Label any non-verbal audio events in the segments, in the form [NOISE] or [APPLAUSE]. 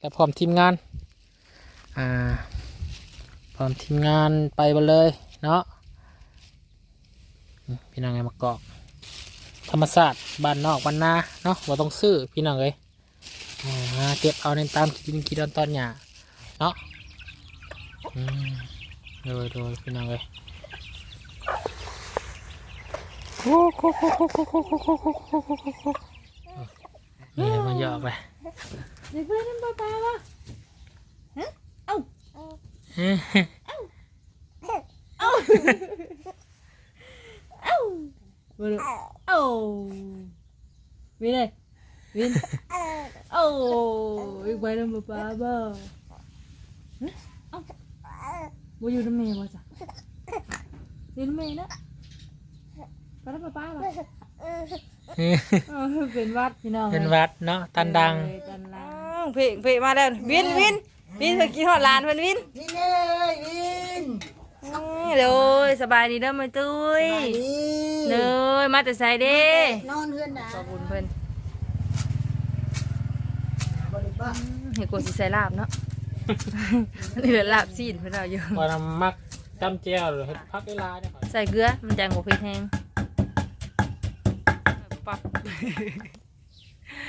และพร้อมทีมงาน อ่า พร้อมทีมงานไปบนเลยเนาะพี่น้องไงมาเกาะธรรมศาสตร์บ้านนอกบ้านนาเนาะว่าต้องซื้อพี่น้องเลยเก็บเอาในตามกิดกินตอนตอนหยาเนาะโดยโดยพี่น้องเลยโอ้นี่มันเยอะไป Nagbaran ba ba à, hả, ông, ông, ông, Ow! Ow! Ow! Baro. Ow! Win eh. Win. Ow! Nagbaran ba ba, Huh? ông, Bố vô đâm mẹ quá sao? Đi đâm mẹ đó. Bà đâm ba ba bà. [LAUGHS] Ờ, เป็นวัดพี่น้อง tan ตันดัง เพลงเพลงมาแล้ววินวินวินเพิ่นกินฮอดหลานเพิ่นวินนี่เลยวินเดี๋ยวสบายดีเด้อมาตุ้ยไปดีเนยมาแต่ไสเด้นอนเฮือนนะขอบคุณเพิ่นบริบ้าเห็นกลัวสิใส่ลาบเนาะเหลือลาบซีนเพิ่นเอาอยู่พอนำมักจำเจียวหรือเฮ็ดพักเวลาเนี่ยก่อนใส่เกลือมันจังบ่เผ็ดแฮงปับ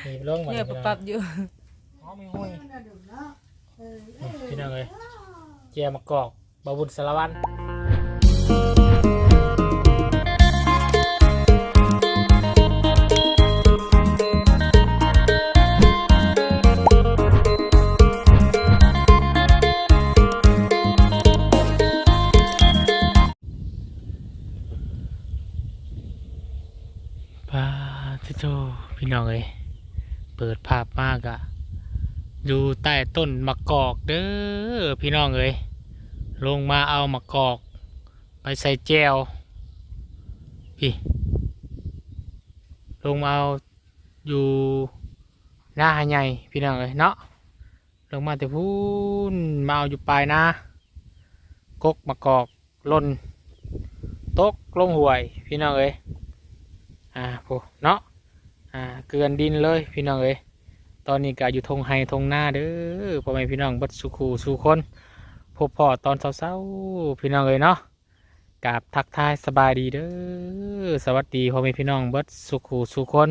มีลงมาเนี่ยปับๆอยู่ อ๋อไม่ห้อยพี่น้องเลยเจียมะกอกบาบุญสารวันปาทิโตพี่น้องเอ้ยเปิดภาพมากอะ อยู่ใต้ต้นมะกอกเด้อพี่น้องเอ้ยลงมาเอามะกอก ไปใส่แจวพี่ลงมาเอาอยู่หน้าใหญ่พี่น้องเอ้ยเนาะลงมาแต่พูนมาเอาอยู่ปลายนากกมะกอกล่นตกลงห่วยพี่น้องเอ้ยอ่าโหเนาะอ่าเกลือนดินเลยพี่น้องเอ้ย ตอนนี้ก็อยู่ทงไฮทงหน้าเด้อพ่อแม่พี่น้องบัดสุขูสู่คนพบพ่อตอนเช้าๆพี่น้องเอ้ยเนาะกราบทักทายสบายดีเด้อสวัสดีพ่อแม่พี่น้องบัดสุขูสู่คน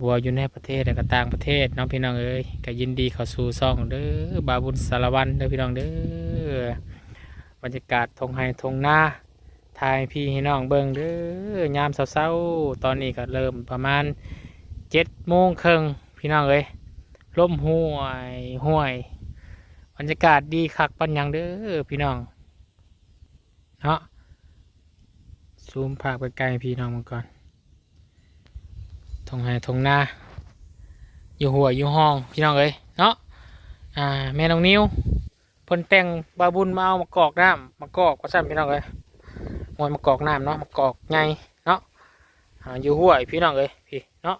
บัวอยู่ในประเทศและก็ต่างประเทศน้องพี่น้องเอ้ยก็ยินดีเข้าสู่ซ่องเด้อบาบุญสารวันเด้อพี่น้องเด้อบรรยากาศทงไฮทงหน้าทายพี่ให้น้องเบิ่งเด้อยามเช้าๆตอนนี้ก็เริ่มประมาณเจ็ดโมงครึ่ง พี่น้องเอ้ยลมห่วยห่วยบรรยากาศดีคักปันยังเด้อพี่น้องเนาะซูมภาพไปไกลๆพี่น้องมาก่อนทงไห้ทงนาอยู่หัวอยู่ห้องพี่น้องเอ้ยเนาะอ่าแม่น้องนิ้วพนแต่งบาบุญมาเอามากอกน้ำมากอกก็ซ้ำพี่น้องเอ้ยมวยมากอกน้ำเนาะมากอกไงเนาะอ่าอยู่ห้วยพี่น้องเอ้ยพี่เนาะ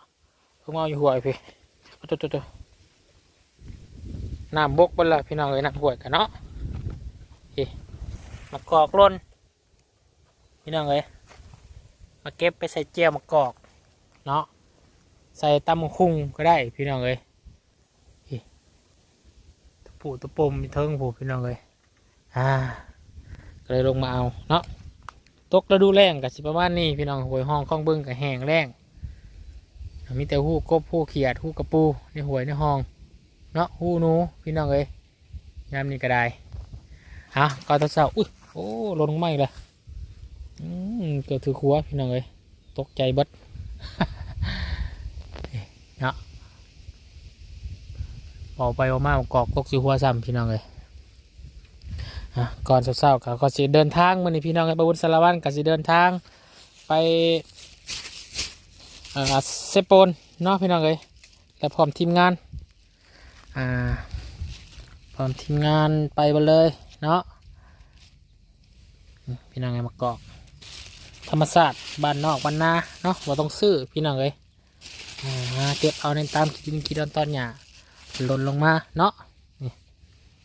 เพิ่งเอาอยู่ห้วยพี่ ตัวตัวตัวน้ำบกเบนละพี่น้องเอ้ยน้ำห้วยกันเนาะพี่มากอกล้นพี่น้องเอ้ยมาเก็บไปใส่เจียวมากอกเนาะใส่ตำคุ้งก็ได้พี่น้องเอ้ยตะปูตะปมมีเทิงผูพี่น้องเอ้ยอ่าก็เลยลงมาเอาเนาะตกฤดูแลงกับสิประมาณนี้พี่น้องหวยห้องข้องเบิ้งกับแห้งแล้ง มีแต่หู้กบหู้เขียดหู้กระปูในหวยในห้องเนาะหู้นูพี่น้องเอ้ยยามนี้ก็ได้ฮะก่อนตอนเช้าอุ้ยโอ้ล่นลงมาอีกเลยอืมเกิดถือขัวพี่น้องเอ้ยตกใจเบิดเนาะเบาไปเบามากกอกตกสิหัวซ้ำพี่น้องเอ้ยอะก่อนเช้าๆก็ก็สิเดินทางมื่อนี้พี่น้องไอ้บาวุฒสารวัตรก็สิเดินทางไป อ่อเซโปนเนาะพี่น้องเอ้ยและพร้อมทีมงานอ่าพร้อมทีมงานไปหมดเลยเนาะพี่น้องไอ้มากอกธรรมศาสตร์บ้านนอกบ้านนาเนาะว่าต้องซื้อพี่น้องเอ้ยอ่าเก็บเอาในตามกินกินตอนตอนหยาหล่นลงมาเนาะนี่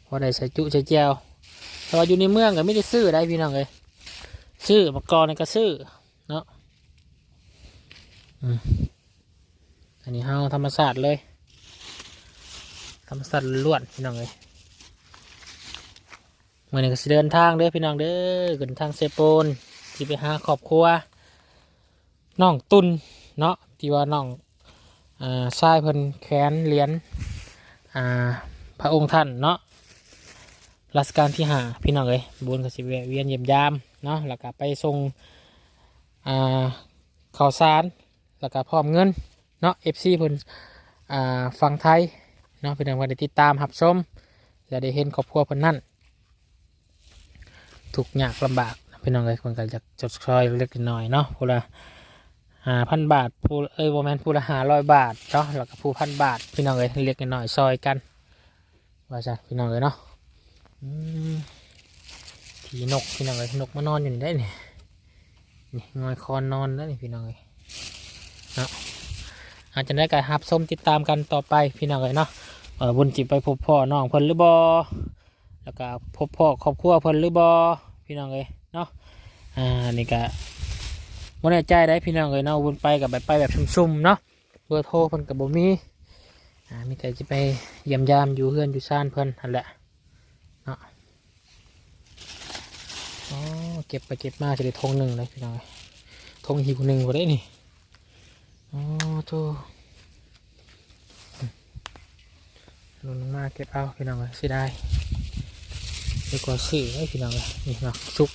พอได้ใส่จุใส่แจวแต่ว่าอยู่ในเมืองก็ไม่ได้ซื้อได้พี่น้องเลยซื้อมากรนี่ก็ซื้อ อันนี้เฮาธรรมศาสตร์เลย ธรรมชาสติล้วนพี่น้องเลยเมื่อนี้ก็สิเดินทางเด้อพี่น้องเด้อเดินทางเซโปนที่ไปหาครอบครัวน้องตุนเนาะที่ว่าน้องอ่าชายเพิ่นแขนเหรียญอ่าพระองค์ท่านเนาะรัชกาลที่ห้าพี่น้องเลยบุญก็สิเวียนเยี่ยมยามเนาะแล้วก็ไปส่งอ่าข่าวสาร แล้วก็พร้อมเงินเนาะ FC เพิ่นอ่าฟังไทยเนาะพี่น้องก็ได้ติดตามรับชมและได้เห็นครอบครัวเพิ่นนั่นถูกยากลำบากพี่น้องเลยคนก็จะจดซอยเล็กน้อยเนาะผู้ละห้าพันบาทผู้เอ้ยโมแมนผู้ละห้าร้อยบาทเนาะแล้วก็ผู้พันบาท พี่น้องเลยเล็กน้อยซอยกันว่าจ้ะพี่น้องเลยเนาะผีนกพี่น้องเลยนกมานอนอยู่นี่ได้นี่นี่งอยคอนนอนแล้วนี่พี่น้องเลย อาจจะได้การรับชมติดตามกันต่อไปพี่น้องเลยเนาะบุญจิไปพบพ่อน้องเพิ่นหรือบอแล้วก็พบพ่อครอบครัวเพิ่นหรือบอพี่น้องเลยเนาะอ่านี่ก็บ่แน่ใจได้พี่น้องเลยเนาะบุญไปกับไปแบบซุ่มๆเนาะเบอร์โทรเพิ่นกับบ่มีอ่ามีแต่จะไปเยี่ยมยามอยู่เฮือนอยู่ซ่านเพิ่นนั่นแหละเนาะอ๋อเก็บไปเก็บมาจะได้ทงหนึ่งเลยพี่น้องเอ้ยทงหิวหนึ่งบ่ได้นี่ อ๋อโธ่ลงมาเก็บเอาพี่น้องเลยสิได้ดีกว่าสื่อให้พี่น้องเลยนี่มาซุป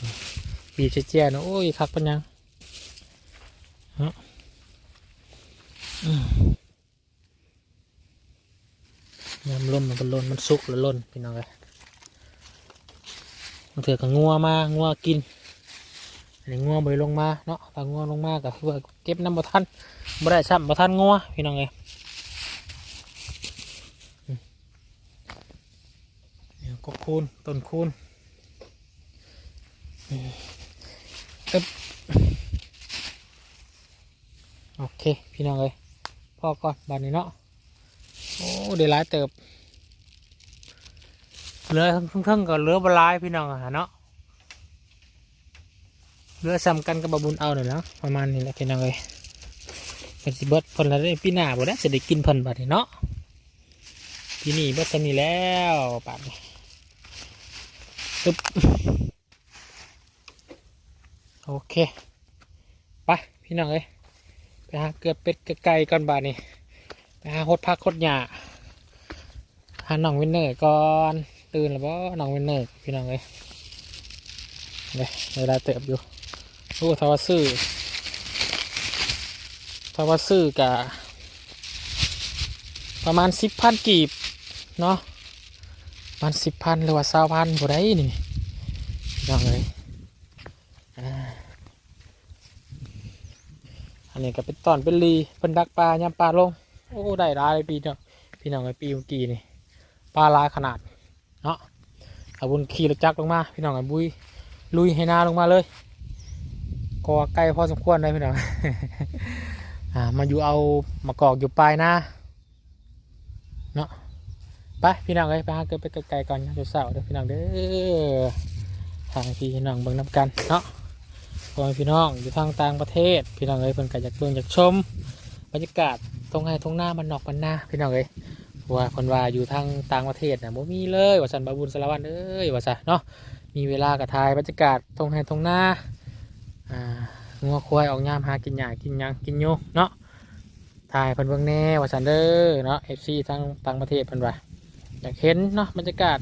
บีบเจี๊ยนะโอ้ยคักปัญญังเนาะอืมยำล่มมันก็ล่นมันสุกแล้วล่นพี่น้องเลยมันเถื่อกับงัวมางัวกินอันนี้งัวบริลงมาเนาะถ้างัวลงมาก็คือว่า เก็บน้ำบ่ทันบ่ได้ซ้ำบ่ทันงัวพี่น้องเลยก็คูณต้นคูณอืมอึ๊บโอเค พี่น้องเลยพ่อก่อนบานนี้เนาะโอ้เดี๋ยวหลายเติบเหลือทั้งๆก็เหลือบลายพี่น้องอะเนาะ เหลือซ้ำกันกับบะบุญเอาหน่อยแล้วประมาณนี้แหละพี่น้องเลยเป็นสิเบิดพิ่นละได้ปีหน้าบ่ได้จะได้กินพิ่นบัดนี้เนาะปีนี้เบิดซ้ำนี้แล้วปาดนี้ตึ๊บโอเคไปพี่น้องเอ้ยไปหาเกลือเป็ดเกือไก่ก่อนบาดนี้ไปหาหดพักหดหญ้าหาน้องวินเนอร์ก่อนตื่นแล้วบ่น้องวินเนอร์พี่น้องเอ้ยเดี๋ยวเวลาเติบอยู่ โอ้ทว่าซื้อทว่าซื้อกะประมาณสิบพันกีบ เนาะประมันสิบพันหรือว่าสาวพันผู้ใดนี่พี่น้องเลยอันนี้ก็เป็นตอนเป็นรีเป็นดักปลายำปลาลง โอ้ ได้ร้ายเลยปีเนาะพี่น้องเลยปีเมื่อกี้นี่ปลาลายขนาด เนาะเอาบุญขี่รถจักรลงมา พี่น้องเลยบุยลุยให้นาลงมาเลย ก็ใกล้พอสมควรเลยพี่น้องอ่ามาอยู่เอามากอกอยู่ปลายน้าเนาะไปพี่น้องเอ้ยไปหาเกิดไปไกลๆก่อนนะเดี๋ยวเสาร์เด้อพี่น้องเด้อทางพี่น้องเบิ่งน้ำกันเนาะพ่อพี่น้องอยู่ทางต่างประเทศ พี่น้องเอ้ยเพิ่นก็อยากเบิ่งอยากชมบรรยากาศตรงไห้ตรงหน้ามันนอกมันหน้าพี่น้องเอ้ยว่าคนว่าอยู่ทางต่างประเทศน่ะบ่มีเลยว่าสันบาบุญสารวัตรเอ้ยว่าซะเนาะมีเวลากระทายบรรยากาศตรงไห้ตรงหน้า อ่างัวควายออกยามหากินหญ้ากินหยังกินโยเนาะถ่ายเพิ่นเบิ่งแน่ว่าสันเด้อเนาะ FC ทางต่างประเทศเพิ่นว่าอยากเห็นเนาะบรรยากาศ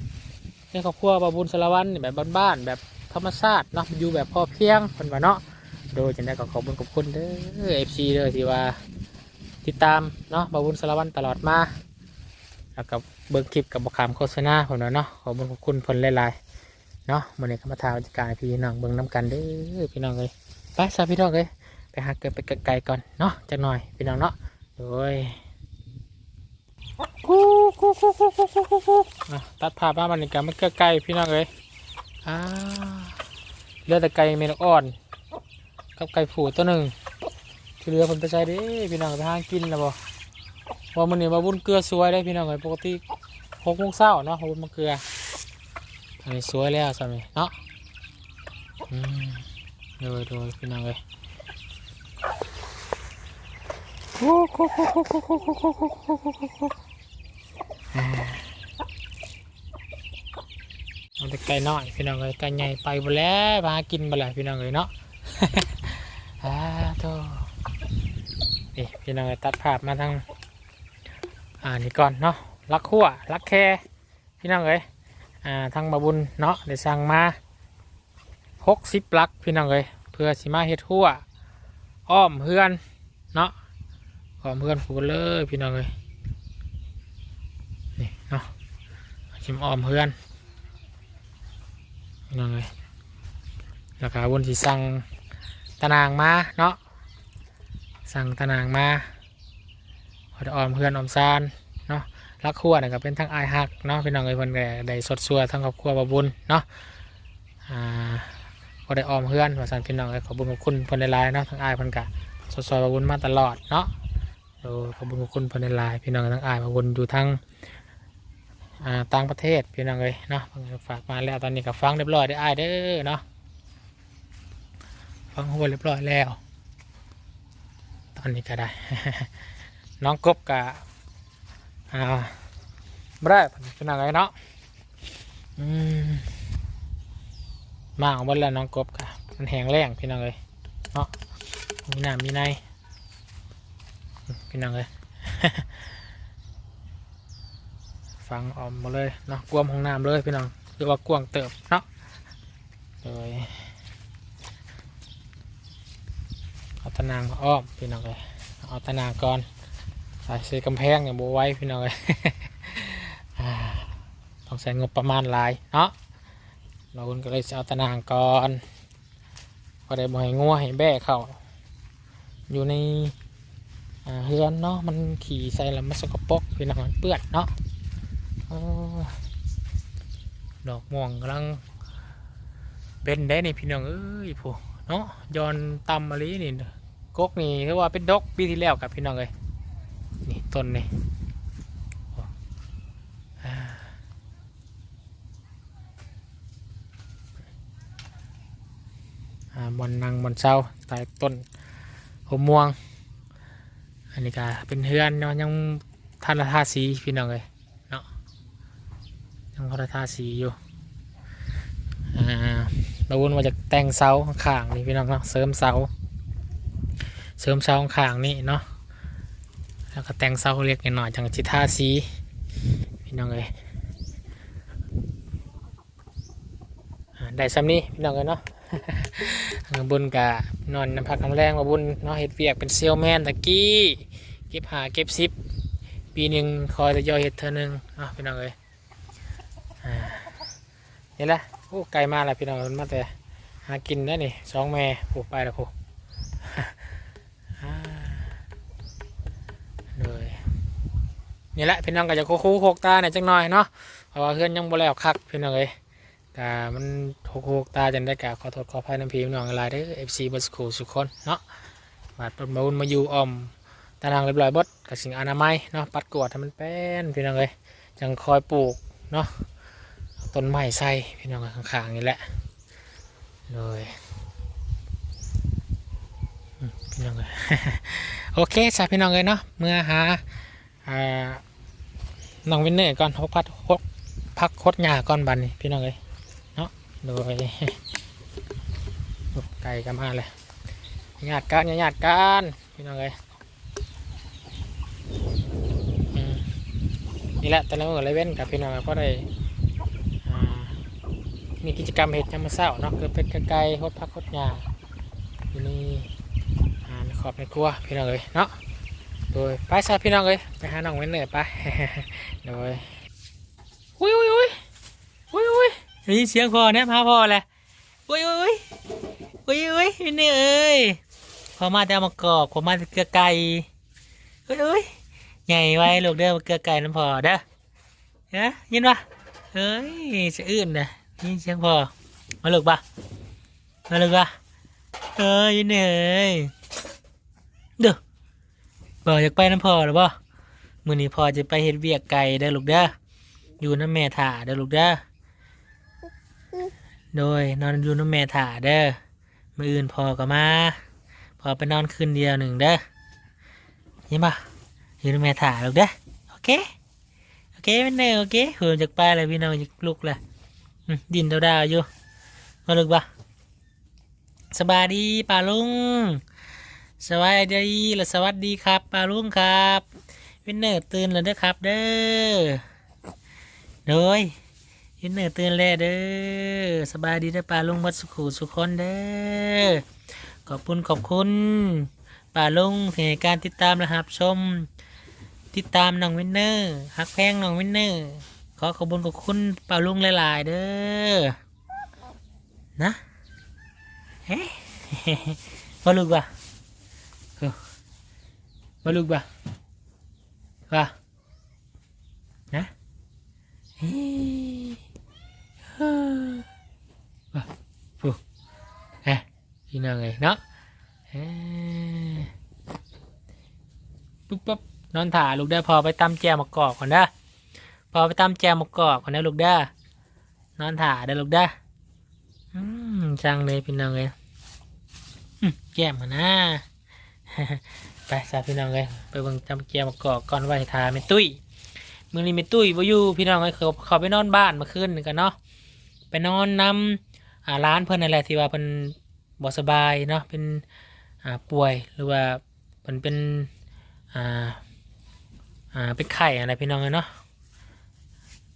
ในครอบครัวบาบุญสารวันแบบบ้านๆแบบธรรมชาติเนาะอยู่แบบพอเพียงคนว่าเนาะโดยจะได้ก็ขอบคุณขอบคุณเด้อเอฟซีเด้อที่ว่าติดตามเนาะบาบุญสารวันตลอดมาแล้วก็เบิ่งคลิปกับบคำโฆษณาผมเนาเนาะขอบคุณขอบคุณเพิ่นหลายๆ เนาะมื่อนี้ก็มาถ่าบรรยากาศพี่น้องเบิ่งน้ำกันเด้อพี่น้องเลยไปซะพี่น้องเลยไปหาเกิดไปไกลๆก่อนเนาะจักหน่อยพี่น้องเนาะโดยกูกูกูกูกูกูกูกูอ่ตัดภาพมาบันนี้กันมันก็ไกลพี่น้องเลยอ่าเลือแต่ไก่เมนอ่อนกับไก่ผูตัวหนึ่งที่เหลือผมไปใช้ดิพี่น้องไปห้างกินแล้วบ่ว่ามันนี่มาบุญเกลือสวยได้พี่น้องเลยปกติหกโมงเช้าเนาะบุญมาเกลือ อันนี้สวยแล้วสามีเนาะอืมโดยโดยพี่น้องเลยโอ้โหโอ้โหโอ้โหโอ้โหโอ้โหโอ้โหอ่าแต่ไก่น้อยพี่น้องเอ้ยไก่ใหญ่ไปบ่แล้วมากินบ่แล้วพี่น้องเอ้ยเนาะอ่าโธ่นี่พี่น้องเอ้ยตัดภาพมาทางอ่านี่ก่อนเนาะลักขั่วลักแค่พี่น้องเอ้ย อ่าทางบาบุญเนาะได้สั่งมาหกสิบลักพี่น้องเอ้ยเพื่อสิมาเฮ็ดหัวอ้อมเพื่อนเนาะอ้อมเพื่อนผูเลยพี่น้องเอ้ยนี่เนาะชิมอ้อมเพื่อนพี่น้องเอ้ยแล้วก็บนสิสั่งตะนางมาเนาะสั่งตะนางมาพอได้อ้อมเพื่อนอ้อมซานเนาะ รักครัวเนี่ยก็เป็นทั้งอายหักเนาะพี่น้องเอ้ยเพิ่นก็ได้สดสัวทั้งครอบครัวบาบุญเนาะอ่าพอได้ออมเพื่อนว่าสั่นพี่น้องเอ้ยขอบุญขอบคุณเพิ่นหลายๆเนาะทั้งอายเพิ่นก็สดสวยบบุญมาตลอดเนาะโอ้ขอบุญขอบคุณเพิ่นหลายๆพี่น้องทั้งอายบบุญอยู่ทั้งอ่าต่างประเทศพี่น้องเลยเนาะฝากมาแล้วตอนนี้ก็ฟังเรียบร้อยได้ออ้ายเด้อเนาะฟังหัวเรียบร้อยแล้ว ตอนนี้ก็ได้ น้องกบกับ อ่าบ่ได้พี่น้องเลยเนาะอืมมาของบนแล้วน้องกบกะมันแห้งแรงพี่น้องเลยเนาะมีน้ำมีในพี่น้องเลยฟังออมมาเลยเนาะกวมห้องน้ำเลยพี่น้องคือว่ากวงเติบเนาะโดยเอาตะนางอ้อมพี่น้องเลยเอาตะนางก่อน ใส่กำแพงอย่างโบไว้พี่น้องเลยต้องใช้งบประมาณหลายเนาะเราคุณก็เลยจะเอาตะนางก่อนพอได้บ่ให้งัวให้แบ่เขาอยู่ในเฮือนเนาะมันขี่ใส่แล้วมันสกปรกพี่น้องมันเปื้อนเนาะดอกม่วงกำลังเป็นได้นี่พี่น้องเอ้ยผู้เนาะย้อนตำมะลินี่กกนี่คือว่าเป็นดกปีที่แล้วกับพี่น้องเลย ต้นนี่โอ้อ่าอ่าบอนนางบอนเศร้าใต้ต้นหัวม่วง อันนี้ก็เป็นเฮือนเนาะยังทันละทาสีพี่น้องเลยเนาะยังพอได้ทาสีอยู่อ่าเราวนมาจากแต่งเสาข้างนี่พี่น้องเนาะเสริมเสาเสริมเสาข้างนี่เนาะ แล้วก็แต่งเสาเล็กหน่อยจังจิทาสีพี่น้องเลยได้ซ้ำนี้พี่น้องเลยเนาะข้างบนกะนอนน้ำพักน้ำแรงมาบุญเนาะเฮ็ดเวียกเป็นเซลแมนตะกี้เก็บหาเก็บซิปปีหนึ่งคอยจะย่อยเฮ็ดเท่านึงเนาะพี่น้องเลยนี่แหละโอ้ไกลมากเลยพี่น้องมันมาแต่หากินได้นี่สองแม่ผูกไปแล้วผูก นี่แหละพี่น้องก็จะคู่คู่โคกตาเนี่ยจังหน่อยเนาะเพราะว่าเพื่อนยังบ่แล้วคักพี่น้องเลยกามันโคกโคกตาจันได้กาขอโทษขออภัยน้ำพีน้องอะไรเด้เอฟซีบัสคูสุกคนเนาะบาดเป็นบุญมาอยู่ออมตารางเรียบร้อยบดกับสิ่งอนามัยเนาะปัดกวดให้มันเป็นพี่น้องเลยจังคอยปลูกเนาะต้นไม้ใส่พี่น้องข้างๆนี่แหละเลยพี่น้องเลยโอเคสาพี่น้องเลยเนาะเมื่อหา น้องวินเนอร์ก่อนพักพักพักพักโคดหญ้าก่อนบันนี่พี่น้องเลยเนาะโดยไก่กันมาเลยญาติกันญาติกันพี่น้องเลยนี่แหละแต่ละมื้อเลยเว้นกับพี่น้องก็ได้มีกิจกรรมเห็ดยามมาเศร้าเนาะคือเป็ดกระไก่ฮดพักฮดหญ้าอยู่นี่ในขอบในครัวพี่น้องเลยเนาะ โดยไปซะพี่น้องเลยไปหาน้องเว้นเหนื่อยไปโดยอุ้ยอุ้ยอุ้ยอุ้ยอุ้ยได้ยเสียงพอเนี่ยพาพอแหละอุ้ยอุ้ยอุ้ยอุ้ยเนเหนื่อยเอ้ยพอมาแต่มากรอบผมมาเกลือไก่อุ้ยอุ้ยใหญ่ไว้ลูกเด้อเกลือไก่น้ำพอเด้อเฮ้ยยินปะเฮ้ยจะอื่นนะนี่เสียงพอมาลึกปะมาลึกปะเอ้ยเหนื่อยเด้อ บอกอยากไปน้ำพอหรือปะมื้อนี้พอจะไปเฮ็ดเวียกไก่เด้อลูกเด้ออยู่น้ำแม่ถ่าเด้อลูกเด้อโดยนอนอยู่น้ำแม่ถ่าเด้อมื้ออื่นพอก็มาพอไปนอนคืนเดียวหนึ่งเด้อยินปะอยู่น้ำแม่ถ่าลูกเด้อโอเคโอเคเป็นเนอโอเคหือจากไปเลยพี่น้องจากลุกเลยดินดาวๆอยู่มาลึกปะสบายดีป่าลุง สวัสดีและสวัสดีครับป่าลุงครับ วินเนอร์ตื่นแล้วเด้อครับ เด้อโดยวินเนอร์ตื่นแล้วเด้อสบายดีเด้อป่าลุงวัดสุขุสุขคนเด้อขอบคุณขอบคุณป่าลุงที่ให้การติดตามและรับชม ติดตามน้องวินเนอร์ฮักแพงน้องวินเนอร์ขอขอบคุณขอบคุณป่าลุงหลาย ๆ เด้อนะเฮ้มาลูกบ่ะเออ มาลูกบ่ะว่นะเฮ้เฮ้บ่ะฟูเฮ้พี่น้องไงเนาะเฮ้ปุ๊บปั๊บนอนถ่าลูกได้พอไปตำแจมากอกก่อนนะพอไปตำแจมากอกก่อนนะลูกเด้นอนถ่าเด้ลูกเด้อืมจังเลยพี่น้องเลยแก้มกันนะ ไปสาพี่น้องเลยไปเบิ่งตำแจวมากอกก่อนไว้ทาแม่ตุ้ยมือนี้แม่ตุ้ยบ่อยู่พี่น้องเลยเขาเขาไปนอนบ้านมื่อคืนนี่กันเนาะไปนอนนำอ่าร้านเพิ่นนั่นแหละที่ว่าเพิ่นบ่สบายเนาะเป็นป่วยหรือว่าเพิ่นเป็นอ่าอ่าเป็นไข้อะไรพี่น้องเลยเนาะ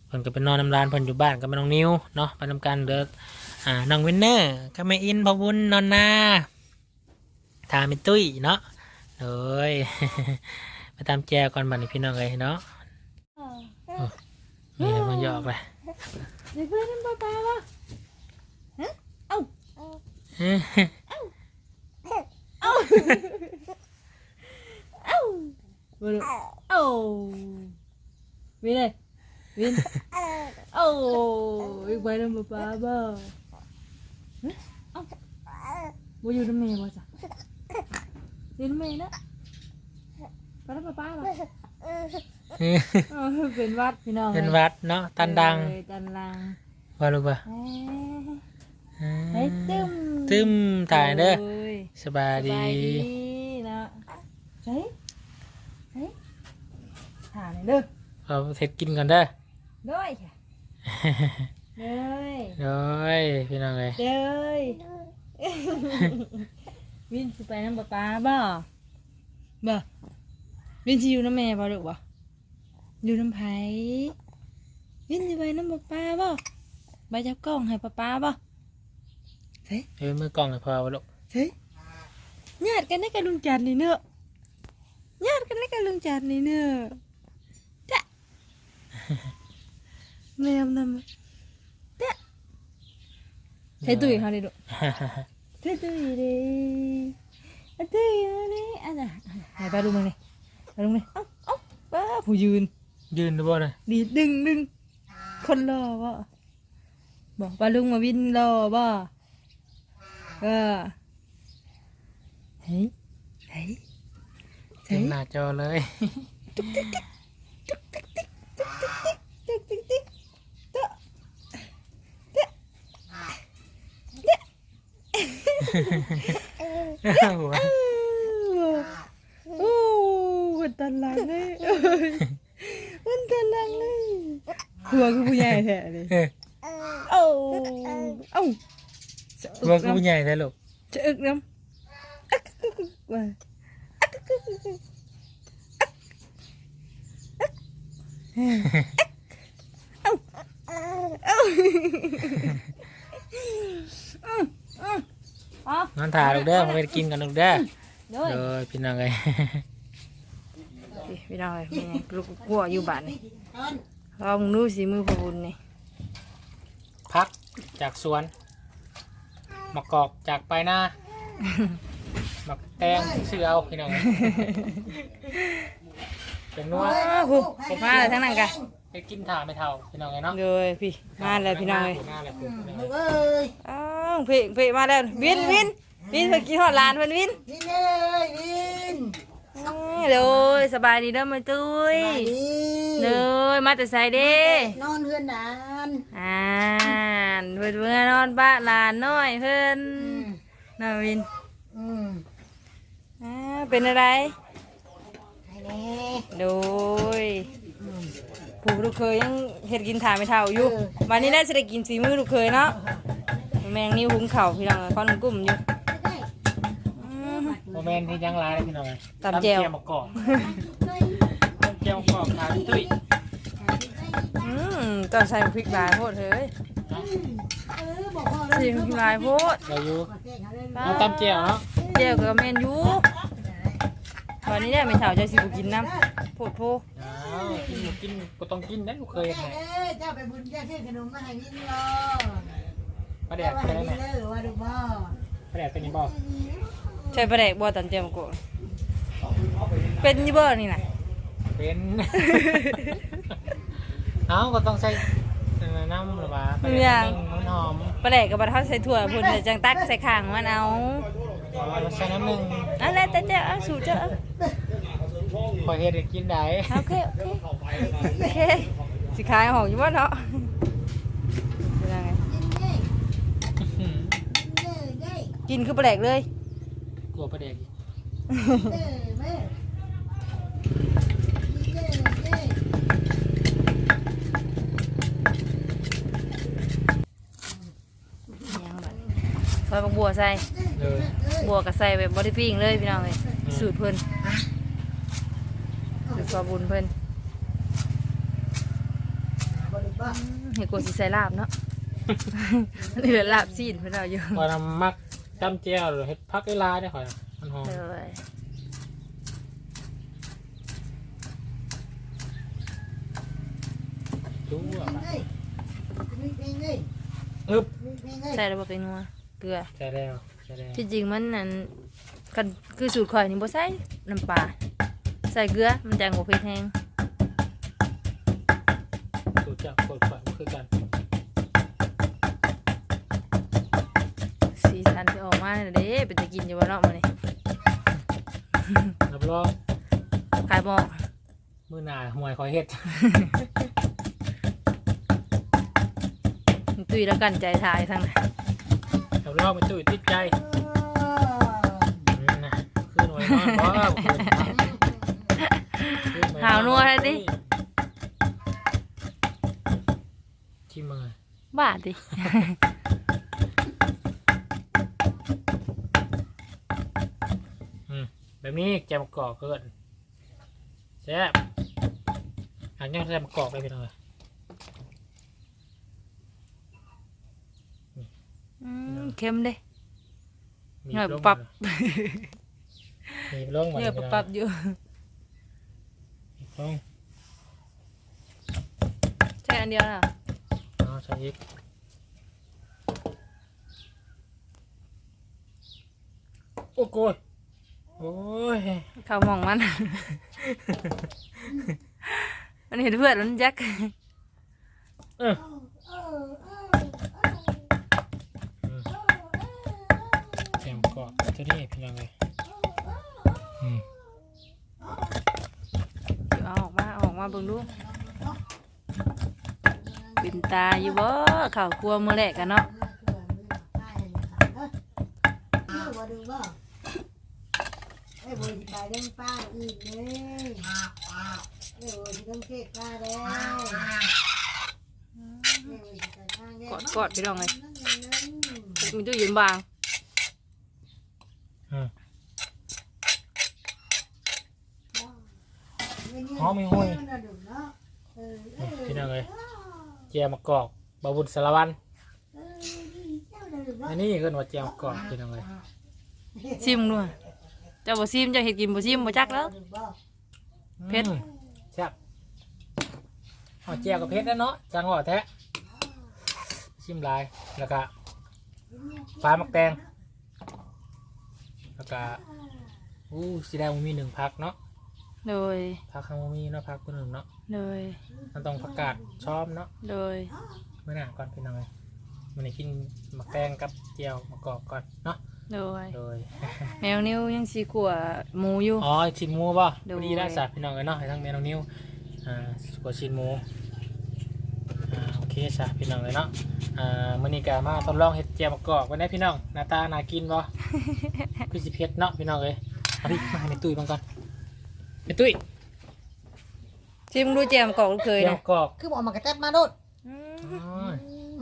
เพิ่นก็ไปนอนน้ำร้านเพิ่นอยู่บ้านกับแม่น้องนิวเนาะไปทำการเด้ออ่าน้องวินเนอร์กับแม่อินพอบุญนอนนาทาเป็นตุ้ยเนาะ เลยไปตามแจวก่อนบัดนี้พี่น้องเลยเนาะนี่เลยมันหยอกเลยเด็กเพื่อนนั่นป้าป้าป่ะฮะเอ้าเอ้าเอ้ามาดูเอ้าวินเลยวินเอ้าอีกใบนึงป้าป้าบ่ฮะเอ้าบ่อยู่น้ำเมย์บ่จ้ะ อยู่น้ำเมย์นะไปแล้วป้าป้าบ่เออเป็นวัดพี่น้องเป็นวัดเนาะตันดังเออตันดังว่าลูกป่ะเอ้ยเฮ้ยตึมตึมตายเด้อโยสบายสดีบายดีเนาะเฮ้ยเฮ้ยหาหน่อยเด้อเอาเสร็จกินก่อนเด้อด้วยค่ะเด้ยโดยพี่น้องเลยเด้ย วินสิไปน้ำปลาปลาบ่บ่วินสิอยู่น้ำแม่บ่ลูกบ่อยู่น้ำไผวินสิไปน้ำปลาปลาบ่ไปจับกล้องให้ปลาปลาบ่เฮ้ยเอ้ยมือกล้องให้พอวะลูกเฮ้ยญาติกันได้กับลุงจันทร์นี่เนอะญาติกันได้กับลุงจันทร์นี่เนอะจ้ะแม่นำจ้ะใช้ตุ้ยเขาดิลูก ใช้ตุ้ยดิอะตุ้ยเอาดิอะจ้ะไหนไปดูมึงนี่ไปดูมึงนี่เอ้าเอ้าป้าผู้ยืน ยืนดูบ่เลยดีดึงดึงคนรอบ่บอกป้าลุงมาวินรอบ่เออเฮ้ยเฮ้ยเต็มหน้าจอเลยติ๊กติ๊กติ๊กเตะเตะ หัวโอ้มันตันหลังเลยเอ้ยมันตันหลังเลยหัวคือผู้ใหญ่แท้เลยเออโอ้เอ้าจะหัวอึกกูน้ใหญ่เลยลูกำจะอึกน้ำอักกึกกึกว่าอักกึกกึกกึกอักอักเฮ้ยเอ้าเอ้าอืมอืม เอ๋อนอนถ่ายลูกเด้อมาไปกินกันลูกเด้อด้วยเด้อพี่น้องเลยพี่น้องเลยเป็นไงลูกกลัวอยู่บ้านนี่ลองดูสิมือพอบุญนี่พักจากสวนมะกอกจากไปหน้าหมักแตงซื้อเอาพี่น้องเอ้ยเป็นนัวอ้าวหูผมมาแล้วทั้งนั้นกัน ไปกินถ่าไม่เท่าพี่น้องเลยเนาะเลยพี่มาแล้วพี่น้องเลยหน้าเลยพี่น้องลูเอ้กยเอ้ยอ้าวพี่พี่มาแล้ววินวินวินเพิ่งกินหอดหลานเพิ่นวินวินเอ้ยวินอื้อเลยสบายดีเด้อมาตุ้ยสบายดีเลยมาแต่ไสเด้นอนเฮือนนานอ่านเพิ่นเมื่อนอนบ้านหลานน้อยเพิ่นน่าวินอืมอ่าเป็นอะไรไปแล้โดยอืมป ผูลูกเคยยังเฮ็ดกินถ่ายไม่เท่าอยู่วันนี้น่าจะได้กินสีมือลูกเคยเนาะแมงนิ้วหุงเข่าวพี่น้องก้อนกุ้มอยู่อืมโมเมนต์ที่ยังร้ายเลยพี่น้องเลยตำแจ่วมะกอกตำแจ่วมะกอกทานตุ้ยอืมตอนใส่พริกลายโพดเฮ้ยเออบอกพ่อใส่พริกลายโพดเราอยู่แกงเขาเลยเอาตำแจ่วเนาะเจ้าก็แม่นอ ยู่วันนี้เนี่ยไม่เท่าใจสิบุกินน้ำโพดโพอ้าวกินหมูกินก็ต้องกินได้ลูกเคยเอ้ไงยเจ้าไปบุญเจ้าซื้อขนมมาให้กินรอปลาแดเจ้ากมาเป็ให้นยังไงกินเลยว่าดูบ่ปลาแดกเป็นยังบ่ใช่ประเด็กบ่ตันเจียมโกะเป็นอยี่บ่นี่น่ะเป็น เอ้าก็ต้องใส่น้ำหรือเปล่าปลาแดกนึ่งน้ำหอมประเด็กกับบัดเฮาใส่ถั่วพุ่นเดี๋ยวจังตักใส่ข้างมันเอา เราใส่น้ำหนึ่งนั่นแหละแต่เจ้าเอาสู่เจ้าเอาคอยเฮ็ดให้กินได้โอเคโอเคโอเคสิขายหองอยู่บ่เนาะเป็นยังไงอื้อหือกินคือประเด็กเลยกลัวปลาแดกอีกยังบัดซอยบักบัวใส่ เลยบัวก็ใส่แบบบ่ได้ปิ้งเลยพี่น้องเอ้ยสูตรเพิ่นสูตรปลาบุญเพิ่นบ่ดูบ่เฮ็ดกว่าสิใส่ลาบเนาะนี่เหลือลาบซีนเพิ่นเอาอยู่พอนำมักจำแจ่วหรือเฮ็ดพักเวลาได้ข่อยน่ะมันหอมเลยจู้อะมีเพลงเลยอึ๊บมีเพลงเลยใส่แล้วบ่เป็นนัวเกลือใช่แล้ว ใช่แล้วที่จริงมันนั่นกันคือสูตรข่อยนี่บ่ใส่น้ำปลาใส่เกลือมันจังบ่เผ็ดแฮงสูตรจากโคตรฝันคือกันสีสันที่ออกมาเนี่ยเด้เป็นตะกินอยู่บ่เนาะมื้อนี้รับรองขายหม้อมื้อหน้าหวยคอยเฮ็ด ตุ้ยแล้วกันใจทายทั้งนั้น รับรองมันตุ้ยติดใจอืมนะคือหน่วยนอนบ่คืนคืนหน่ยหาวนัวให้ดิ ชิมมาเลยบ้าดิ อืมแบบนี้แกมกรอกเกินแซ่บอันนี้แกมกรอกเลยพี่น้องเลย อืมเค็มเด้มีหน่อยลงปรับมีลงมาเนื้อปรับๆอยู่ลงใช่อันเดียวน่ะเอาใส่อีกโอ้โกยโอ้ยข้าวหมองมัน มันเห็นเพื่อนมันยักเออแกมกรอก ตัวนี้พี่น้องเลยอืมเอาออกมาเอาออกมาเบิ่งดูปิ่นตาอยู่บ่ข้าวครัวมื้อแรกกันเนาะว่าดูบ่ไอ้บัวที่ไปเล่นป้าอีกเลยไอ้บัวที่ต้องเทศป้าแล้วกอดกอดพี่น้องเลยมีตู้เย็นบาง อืม หอมมีห้อยพี่น้องเลยแจมกรอกบาบุญสารวันอันนี้คือหนวดแจมกรอกพี่น้องเลยซิมด้วยเจ้าบ่ซิมเจ้าเฮ็ดกินบ่ซิมบ่จักแล้วเผ็ดอืมแซ่บเอาแจวกับเผ็ดแล้วเนาะจังหวะแท้ชิมลายแล้วก็ฟ้ามักแตงแล้วก็อู้สีแดงมันมีหนึ่งพักเนาะ โดยพักข้างมันมีเนาะพักคนหนึ่งเนาะโดยมันต้องประกาศชอบเนาะโดยเมื่อหน้าก่อนพี่น้องเลยมันนี้กินมักแตงกับเจียวมะกอกก่อนเนาะโดยโดยแมวนิ้วยังสิกลัวหมูอยู่อ๋อชินหมูป่ะโดยพอดีได้สัตว์พี่น้องเลยเนาะให้ทั้งแม่น้องนิ้วอ่ากัวชินหมูอ่าโอเคสัตว์พี่น้องเลยเนาะอ่ามื้อนี้ก็มาทดลองเฮ็ดเจียวมะกอกไว้ได้พี่น้องหน้าตาน่ากินป่ะ คือสิเผ็ดเนาะพี่น้องเลยเอาดิมาให้แม่ตุ้ยบ้างก่อน แม่ตุ้ยชซิมดูแจมกอกลูกเคยเตรียมนะกรอกคือบอกมากระแทบมาโดดอืมอ๋อ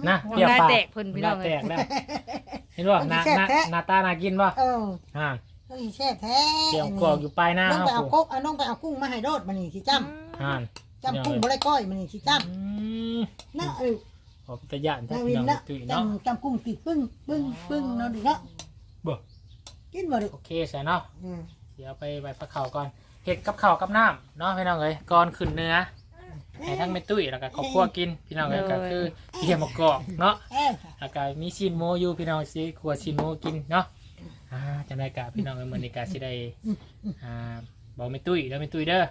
นะเปรี้ยวได้ปากแตกเพิ่นพี่น้องได้แตกได้เห็นบ่หน้าหน้าหน้าตาน่ากินบ่เอออ่าก็อีแช่แท้เตรียมกรอกอยู่ปลายหน้าน้องคไปรับเอาผมกกเอาน้องไปเอากุ้งมาให้โดดมันนี่สิจ้อ่าำจ้ำกุ้งบ่ได้ก้อยมันนี่สิจ้อืมำนะเออขอบตะยานท่านาพี่วินน้องนะตุ้ยเนาะ จำจำกุ้งติดปึ้งปึ้งปึ้งเนาะดิเนาะบ่ กินบ่ดิโอเคใส่เนาะ อืม เดี๋ยวไปใบฟักเข่าวก่อน เห็ดกับข้าวกับน้ำเนาะพี่น้องเอ้ยก่อนขึ้นเนื้อให้ทั้งเม็ดตุ้ยแล้วก็ขอบครัวกินพี่น้องเอ้ยก็คือเตรียมมะกอกเนาะเอ้ยแล้วก็มีชินโมอยู่พี่น้องสิครัวชินโมกินเนาะอ่าจังได๋กะพี่น้องเอ้ยมื้อนี้ก็สิได้อ่าบอกเม็ดตุ้ยเด้อเม็ดตุ้ยเด้อ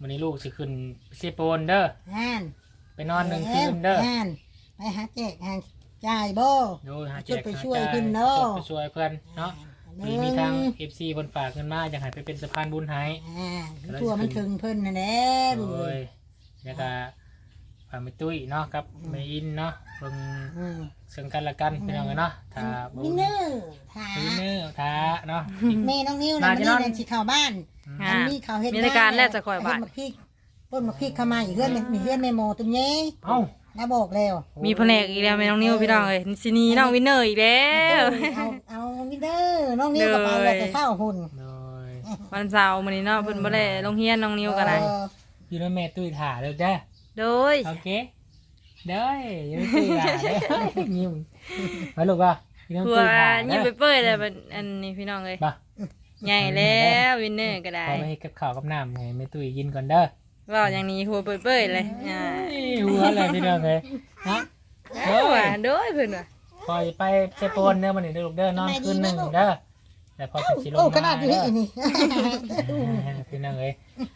มื้อนี้ลูกสิขึ้นเซโปนเด้อห่านไปนอนหนึ่งคืนเด้อห่านไปหาแจกหาจ่ายบ่ดูหาแจช่วยกไปหาช่วยจ่ายเพิ่นเนาะช่วยไปช่วยเพิ่นเนาะ มีมีทาง FC เพิ่นฝากเงินมาอยากให้ไปเป็นสะพานบุญให้ อ่าทั่วมันถึงเพิ่นนั่นแหละโดดูเลยยแล้วก็ฝากไปตุ้ยเนาะกับแม่อินเนาะเบิ่งอืมซึ่งกันและกันพี่น้องกันเนาะถ้าบ่มินเนอร์ถาวินเนอร์ถ้าเนาะ แม่น้องนิ้วนะมามันจะนี่นอนเดินสิเข้าบ้านอ่าอันนี้เขาเฮ็ดมีรายการแรกจะคอยบ้าน เฮ็ดมะพริกต้นมะพริกเข้ามาอีกเฮือนมีเฮือนแม่โมตุ้มเย้ เอ้า น้าบอกแล้วมีแผนกอีกแล้วแม่น้องนิวพี่น้องเอ้ยซินีน้องวินเนอร์อีกแล้ว เอาเอามินเนอร์น้องนิ้วกับไปแล้วจะเข้าหุ่นโดยวันเสาร์มื้อนี้เนาะเพิ่นบ่ได้ลงเรียนน้องนิวก็ได้เออพี่น้องแม่ตุ้ยถ่าเด้อเด้อโดยโอเคเด้ออย่าไปตุ้ยถ่าเด้อยิ้มมาลูกป่ะพี่น้องหัวตุ้ยถ่ายิ้เด้มอไปเปื่อยเลยบัดอันนี้พี่น้องเอ้ยป่ะใหญ่แล้ววินเนอร์ก็ได้ขอไปให้กับข้าวกับน้ำให้แม่ตุ้ยกินก่อนเด้อ เว้าอย่างนี้หัวเปื่อยๆเลยอ่านี่หัวอะไรพี่น้องเอ้ยฮะเอ้าว่ะโดยเพิ่นว่ะปล่อยไปเซโปนเด้อมันนี่เด้อลูกเด้อนอนคืนหนึ่งเด้อแต่พอจะชิลงโอ้มาขนาดนี้เด้อนี่พี่น้องเอ้ย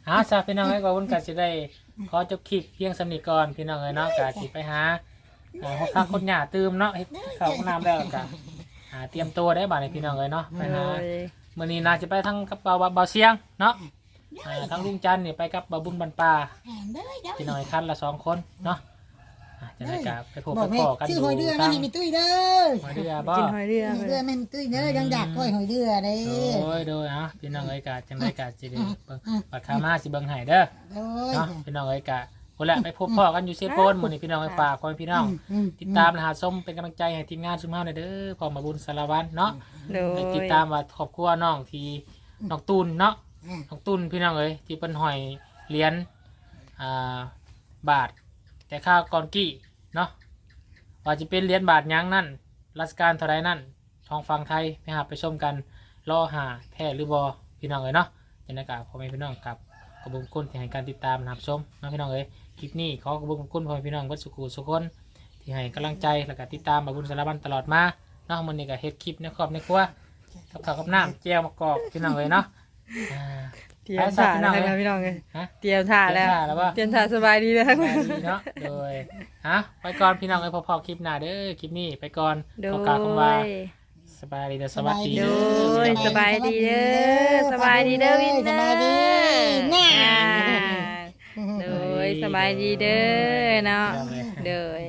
เอาซะพี่น้องเอ้ยก็วุ่นกันสิได้ขอจบคลิปเพียงสำนีก่อนพี่น้องเอ้ยเนาะกะสิไปหาอ่าพบพักคนหยาตื่มเนาะเฮ็ดข้าวน้ำแล้วกะหาเตรียมตัวได้บ่าดนี้พี่น้องเอ้ยเนาะไปโดหายมื้อนี้น่าจะไปทั้งกับเบาเบาเสียงเนาะ อ่าทั้งลุงจันทร์นี่ไปกับเบาบุญบันปลาพี่น้องเอ้ยคันละสองคนเนาะอ่าจะได้กะไปพบบอกไปแม่ขอกันชื่อดูหอยเดือทาไม่งให้มีตุ้ยเด้อหอยเรือบ่กินหอยเรือหอยเพิ่เดือนไม่มีตุ้ยเด้อยังอยากก้อยหอยเดือเด้โดยโดยอะพี่น้องเอ้ยกะจังได้กะสิได้เบิ่งปัดขามาสิเบิ่งให้เด้อโดยเนาะพี่น้องเอ้ยกะคนละไปพบพ่อกันอยู่เซโปนมื้อนี้พี่น้องเอ้ยฝากคอยพี่น้องอืมติดตามรหัสส้มเป็นกำลังใจให้ทีมงานซุมเฮาหน่อยเด้อพอมาบุญสารวัตรเนาะโดไปยติดตามว่าครอบครัวน้องที่น้องตูนเนาะอืม น้องตูนพี่น้องเอ้ยที่เปิ้นหอยเหรียญอ่าบาท แต่ข้าวก่อนกี้เนาะว่าจะเป็นเหรียญบาทยังนั่นรัชการเท่าไรนั่นทองฟังไทยไปหาไปชมกันรอหาแท้หรือบอพี่น้องเอ้ยเนาะจังได๋ก็พ่อแม่พี่น้องกับขอบคุณที่ให้การติดตามรับชมเนาะพี่น้องเอ้ยคลิปนี้ขอขอบคุณพ่อแม่พี่น้องเบัดสุขุสุขคนที่ให้กำลังใจแล้วก็ติดตามบาบุญสารบันตลอดมาเนาะมันนี่ก็เฮ็ดคลิปในครอบในครัวกับข้าวกับน้ำแจวมะกอกพี่น้องเลยเนาะ อ่า เตรียมถ่าแล้วนะพี่น้องเอ้ยฮะ เตรียมถ่าแล้วเตรียมถ่าแล้วบ่เตรียมถ่าสบายดีแล้วสบายดีเนาะโดยฮะไปก่อนพี่น้องเอ้ยพอๆคลิปหน้าเด้อคลิปนี้ไปก่อนโดขอกล่าวคำว่า ย สบายดีเด้อสวัสดีโดเด้อยสบายดีเด้อ สบายดีเด้อวินเนอสบายดีร์น่า อ่าโดยสบายดีเด้อเนาะพี่น้องเอ้ยโดย